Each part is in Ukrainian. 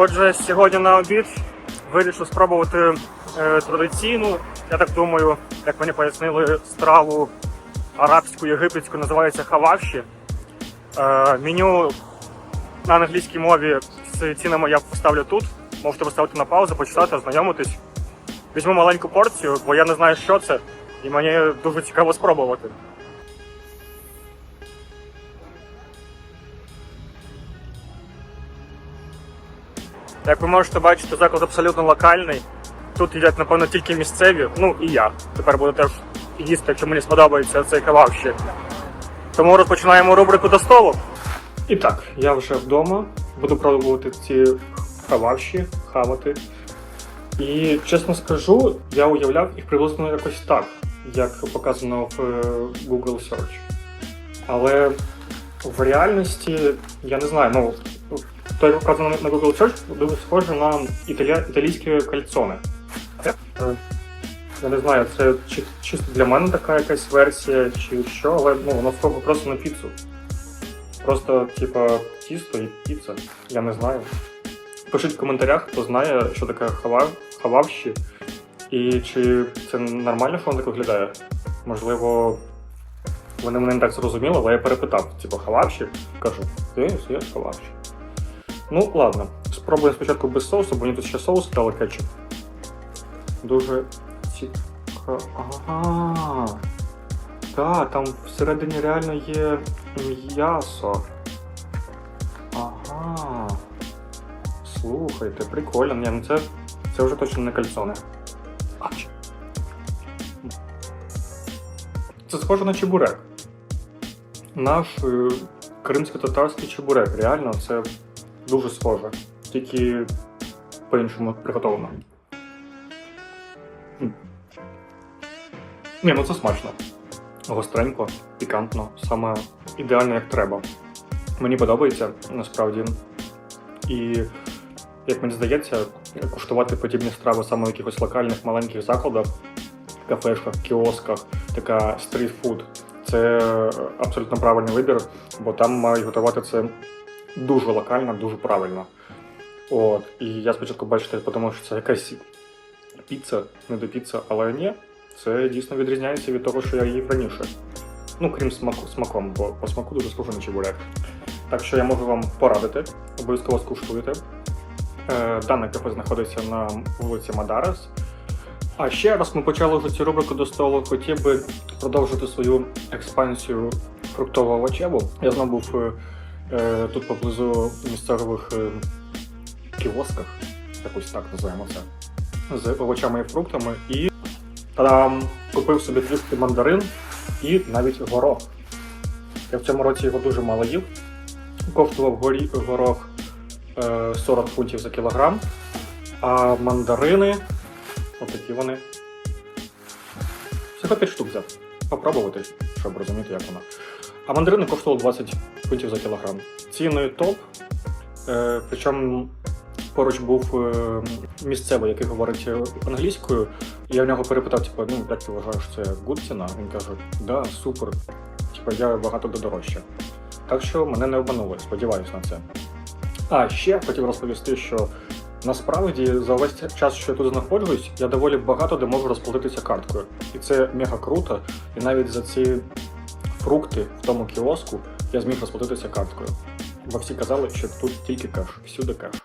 Отже, сьогодні на обід вирішив спробувати е, традиційну, я так думаю, як мені пояснили, страву арабську, єгипетську, називається хававші. Е, меню на англійській мові з цінами я поставлю тут. Можете поставити на паузу, почитати, ознайомитись. Візьму маленьку порцію, бо я не знаю, що це, і мені дуже цікаво спробувати. Як ви можете бачити, заклад абсолютно локальний. Тут їдять, напевно, тільки місцеві. Ну і я. Тепер буду теж їсти, якщо мені сподобається цей ще. Тому розпочинаємо рубрику до столу. І так, я вже вдома. Буду пробувати ці хававші, хавати. І чесно скажу, я уявляв їх приблизно якось так, як показано в е, Google Search. Але в реальності я не знаю, ну показано на Google Search дуже схоже на італія, італійське кальцоне. Е, Я не знаю, це чи, чисто для мене така якась версія, чи що, але ну, воно просто на піцу. Просто, типа, тісто і піца. Я не знаю. Пишіть в коментарях, хто знає, що таке хавав, хававші, і чи це нормально, що воно так виглядає. Можливо, вони мене не так зрозуміли, але я перепитав, типу, хававші? Кажу, ти є хававші. Ну, ладно, спробуємо спочатку без соусу, бо мені тут ще соус дали кетчуп. Дуже цікаво. Ага. Так, там всередині реально є м'ясо. Ага. Слухайте, прикольно. Ні, ну це, це вже точно не кальцоне. Ач. Це схоже на чебурек. Наш е, кримсько-татарський чебурек. Реально, це дуже схоже. Тільки по-іншому приготовлено. М. Ні, ну це смачно. Гостренько, пікантно, саме ідеально як треба. Мені подобається насправді. І як мені здається, куштувати подібні страви саме в якихось локальних маленьких закладах, кафешках, кіосках, така стрітфуд. Це абсолютно правильний вибір, бо там мають готувати це дуже локально, дуже правильно. От. І я спочатку бачите, тому що це якась піца, не до піца, але ні, це дійсно відрізняється від того, що я їв раніше. Ну, крім смаку, смаком, бо по смаку дуже схоже на чебурек. Так що я можу вам порадити, обов'язково скуштуйте. Е, Дане кафе знаходиться на вулиці Мадарес. А ще раз ми почали вже цю рубрику до столу. Хотів би продовжити свою експансію фруктово-овочеву. Я знову був е, тут поблизу місцевих е, кіосках, якось так називаємо це, з овочами і фруктами. І там купив собі трішки мандарин і навіть горох. Я в цьому році його дуже мало їв. Коштував горі, горох е, 40 фунтів за кілограм, а мандарини, отакі вони. Всього 5 штук взяв. Попробувати, щоб розуміти, як воно. А мандарини коштували 20 фунтів за кілограм. Ціни топ. Е, причому поруч був е, місцевий, який говорить е, англійською. Я в нього перепитав, типу, ну як ти вважаєш, це good ціна? Він каже, да, супер. Типу, я багато дорожче. Так що мене не обманули, сподіваюся на це. А ще хотів розповісти, що насправді за весь час, що я тут знаходжусь, я доволі багато де можу розплатитися карткою. І це мега круто. І навіть за ці фрукти в тому кіоску я зміг розплатитися карткою. Бо всі казали, що тут тільки кеш, всюди кеш.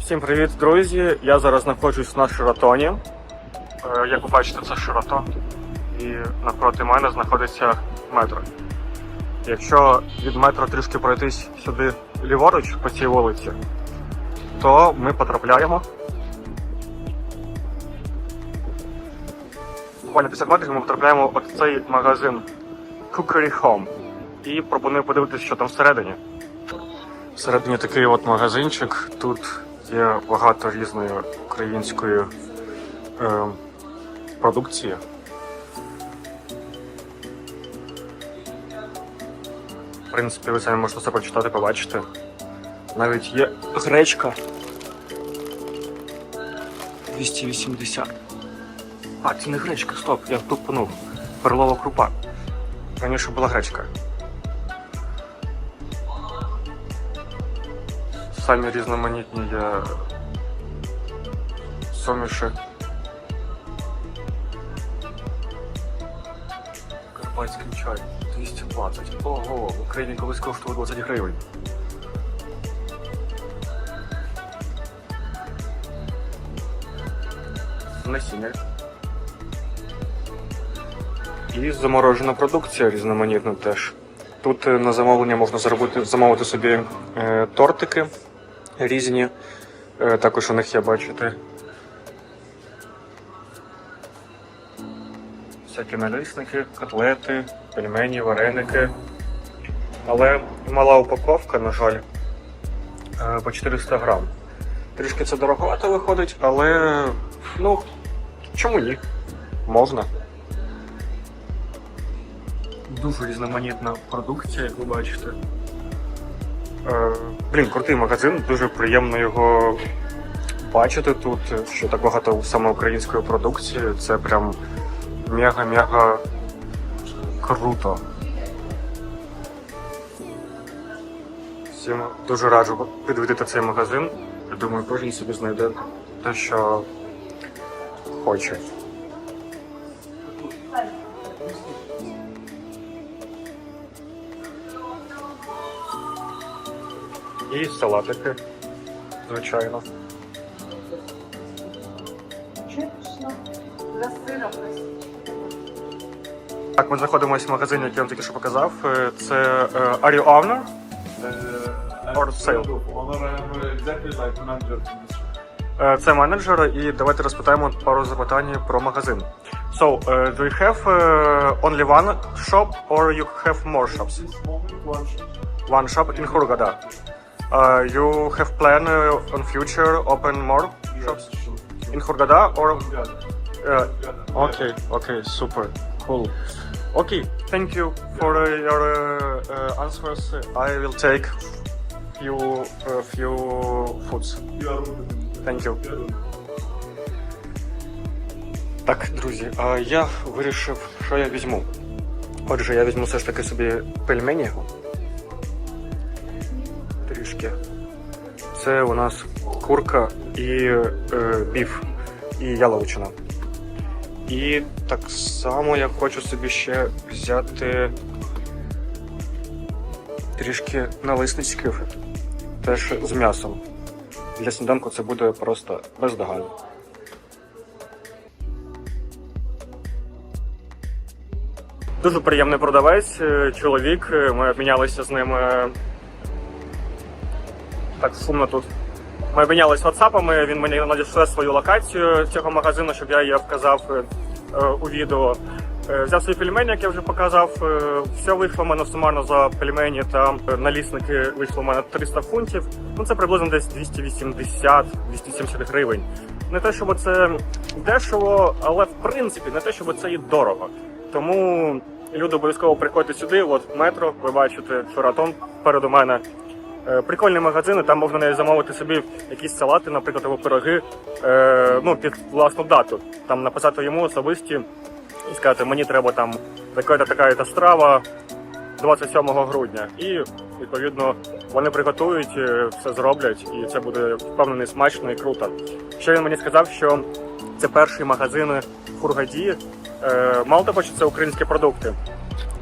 Всім привіт, друзі! Я зараз знаходжусь на Шератоні. Е, Як ви бачите, це Шератон. І навпроти мене знаходиться метро. Якщо від метро трішки пройтись сюди ліворуч по цій вулиці, то ми потрапляємо. Буквально 50 метрів ми потрапляємо в цей магазин Cookery Home. І пропоную подивитися, що там всередині. Всередині такий от магазинчик. Тут є багато різної української е, продукції. Принципі, ви самі можете все прочитати, побачити. Навіть є гречка 280. А, це не гречка, стоп, я тупанув. Перлова крупа. Раніше була гречка. Самі різноманітні є суміші. Карпатський чай 220. Ого, в Україні колись коштував 20 гривень. Насіння. І заморожена продукція різноманітна теж. Тут е, на замовлення можна зробити, замовити собі е, тортики різні. Е, також у них є, бачите. Всякі налисники, котлети, пельмені, вареники. Але мала упаковка, на жаль, е, по 400 грам. Трішки це дороговато виходить, але ну, чому ні? Можна. Дуже різноманітна продукція, як ви бачите. Е, блін, крутий магазин, дуже приємно його бачити тут, що так багато саме української продукції. Це прям мега-мега круто. Всім дуже раджу підвідати цей магазин. Я думаю, кожен собі знайде те, що хоче. І салатики, звичайно. Чесно. Сиром Так, ми знаходимося в магазині, який я вам тільки що показав. Е, Це е, Are you owner? Or sale? Е, Це менеджер, і давайте розпитаємо пару запитань про магазин. So, uh, do you have uh, only one shop or you have more shops? One shot. One shop in Hurghada. Uh, you have plan uh, on future open more shops in Hurghada or? Uh, Okay, okay, super, cool. Okay, thank you for uh, your uh, uh, answers. I will take few uh, few foods. Thank you. Так, друзі, а я вирішив, що я візьму. Отже, я візьму все ж таки собі пельмені. Трішки. Це у нас курка і е, біф, і яловичина. І так само я хочу собі ще взяти трішки налисничків, теж з м'ясом. Для сніданку це буде просто бездоганно. Дуже приємний продавець, е, чоловік. е, Ми обмінялися з ним е, так шумно тут. Ми обмінялися ватсапами, він мені надішле свою локацію цього магазину, щоб я її вказав е, е, у відео. Е, Взяв свої пельмені, як я вже показав. Все вийшло в мене сумарно за пельмені та налісники вийшло в мене 300 фунтів. Ну це приблизно десь 280-270 гривень. Не те, щоб це дешево, але в принципі не те, щоб це і дорого. Тому люди обов'язково приходьте сюди. От метро, ви бачите, Шаратон переду мене. Е, Прикольні магазини, там можна навіть замовити собі якісь салати, наприклад, або пироги, е, ну, під власну дату. Там написати йому особисті і сказати, мені треба там така-то така страва 27 грудня. І відповідно вони приготують, е, все зроблять, і це буде впевнений смачно і круто. Ще він мені сказав, що це перший магазин в Хургаді. Е, мало того, що це українські продукти,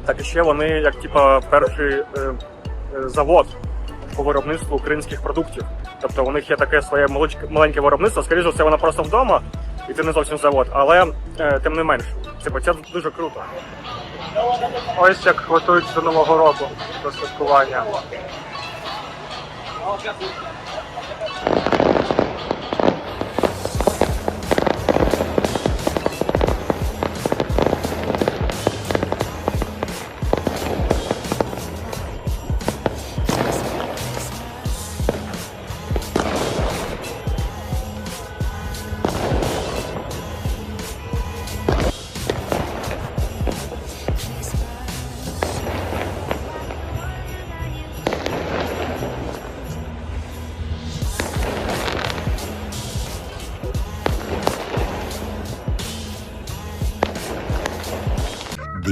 так і ще вони як типа перший е, е, завод по виробництву українських продуктів. Тобто у них є таке своє маленьке виробництво, скоріше все, воно просто вдома, і це не зовсім завод, але е, тим не менш, типу, це дуже круто. Ось як готуються до Нового року до святкування.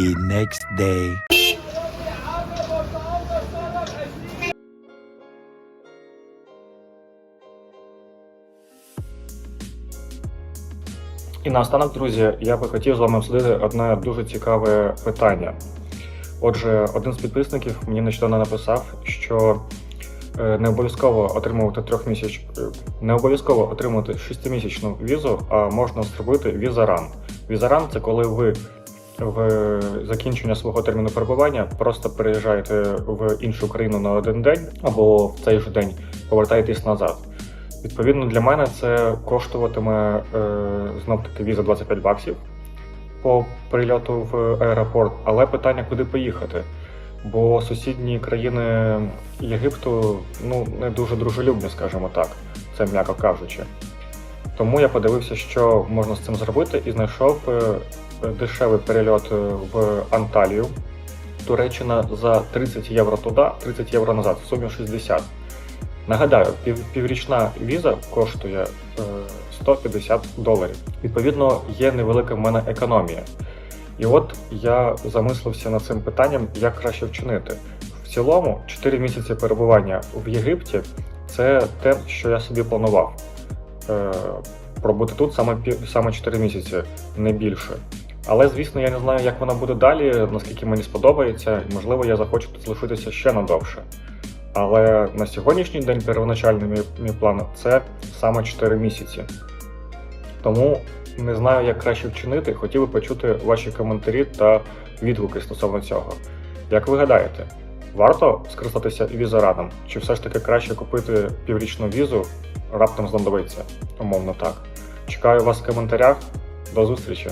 The next day. І наостанок, друзі, я би хотів з вами обсудити одне дуже цікаве питання. Отже, один з підписників мені нещодавно написав, що е, не обов'язково отримувати трьохмісяч, е, не обов'язково отримувати шестимісячну візу, а можна зробити візаран. Візаран це коли ви в закінчення свого терміну перебування просто переїжджаєте в іншу країну на один день або в цей же день повертаєтесь назад. Відповідно, для мене це коштуватиме е, знов таки віза 25 баксів по прильоту в аеропорт, але питання, куди поїхати. Бо сусідні країни Єгипту ну не дуже дружелюбні, скажімо так, це м'яко кажучи. Тому я подивився, що можна з цим зробити, і знайшов е, дешевий перельот е, в Анталію. Туреччина за 30 євро туди, 30 євро назад, в сумі 60. Нагадаю, пів, піврічна віза коштує е, 150 доларів. Відповідно, є невелика в мене економія. І от я замислився над цим питанням, як краще вчинити. В цілому, 4 місяці перебування в Єгипті це те, що я собі планував. Е, пробути тут саме, саме 4 місяці, не більше. Але, звісно, я не знаю, як вона буде далі, наскільки мені сподобається, і, можливо, я захочу тут залишитися ще надовше. Але на сьогоднішній день первоначальний мій, план це саме 4 місяці. Тому не знаю, як краще вчинити. Хотів би почути ваші коментарі та відгуки стосовно цього. Як ви гадаєте, варто скористатися візараном? Чи все ж таки краще купити піврічну візу, раптом знадобиться? Умовно так. Чекаю вас в коментарях. До зустрічі!